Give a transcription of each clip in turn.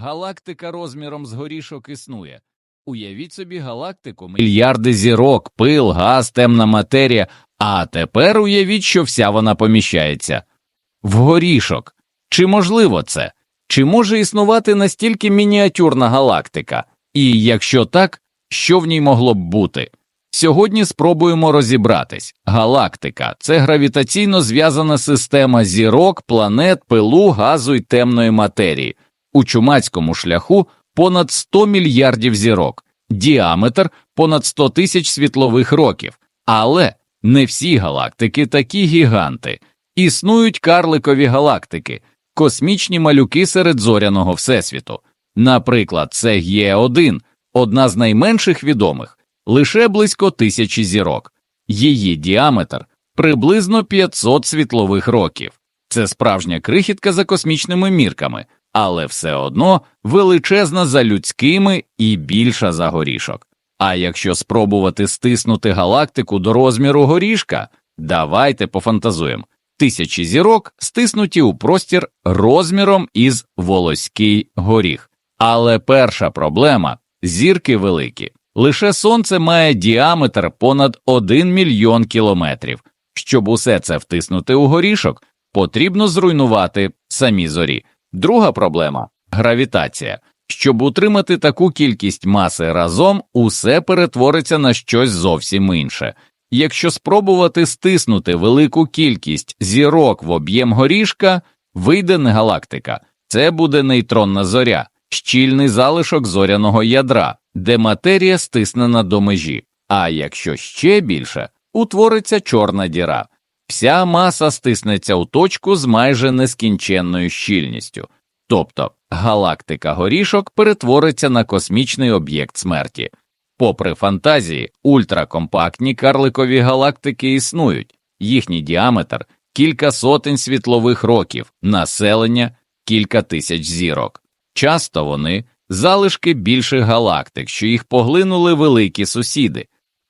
галактика розміром з горішок існує. Уявіть собі галактику, мільярди зірок, пил, газ, темна матерія, а тепер уявіть, що вся вона поміщається в горішок. Чи можливо це? Чи може існувати настільки мініатюрна галактика? І якщо так, що в ній могло б бути? Сьогодні спробуємо розібратись. Галактика це гравітаційно зв'язана система зірок, планет, пилу, газу і темної матерії. У чумацькому шляху понад 100 мільярдів зірок, діаметр понад 100 тисяч світлових років. Але не всі галактики такі гіганти. Існують карликові галактики, космічні малюки серед зоряного всесвіту. Наприклад, це Є1, одна з найменших відомих, лише близько тисячі зірок. Її діаметр приблизно 500 світлових років. Це справжня крихітка за космічними мірками, але все одно величезна за людськими і більша за горішок. А якщо спробувати стиснути галактику до розміру горішка, давайте пофантазуємо. Тисячі зірок стиснуті у простір розміром із волоський горіх. Але перша проблема зірки великі. Лише сонце має діаметр понад 1 мільйон кілометрів. Щоб усе це втиснути у горішок, потрібно зруйнувати самі зорі. Друга проблема гравітація. Щоб утримати таку кількість маси разом, усе перетвориться на щось зовсім інше. Якщо спробувати стиснути велику кількість зірок в об'єм горішка, вийде не галактика, це буде нейтронна зоря, щільний залишок зоряного ядра, де матерія стиснена до межі. А якщо ще більше, утвориться чорна діра. Вся маса стиснеться у точку з майже нескінченною щільністю. Тобто галактика горішок перетвориться на космічний об'єкт смерті. Попри фантазії, ультракомпактні карликові галактики існують, їхній діаметр кілька сотень світлових років, населення кілька тисяч зірок. Часто вони залишки більших галактик, що їх поглинули великі сусіди,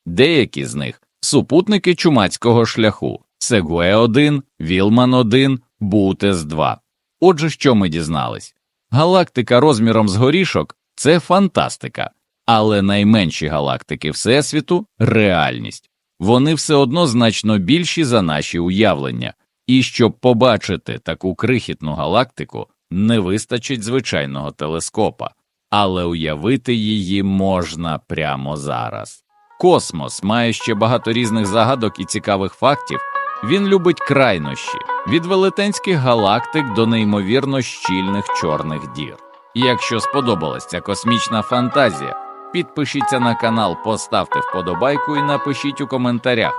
деякі з них супутники чумацького шляху Сегуе 1, Вілман 1, Бутес 2. Отже, що ми дізнались? Галактика розміром з горішок це фантастика, але найменші галактики Всесвіту реальність. Вони все одно значно більші за наші уявлення, і щоб побачити таку крихітну галактику, не вистачить звичайного телескопа, але уявити її можна прямо зараз. Космос має ще багато різних загадок і цікавих фактів. Він любить крайнощі від велетенських галактик до неймовірно щільних чорних дір. Якщо сподобалась ця космічна фантазія, підпишіться на канал, поставте вподобайку і напишіть у коментарях,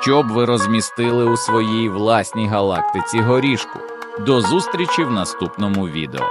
що б ви розмістили у своїй власній галактиці горішку. До зустрічі в наступному відео.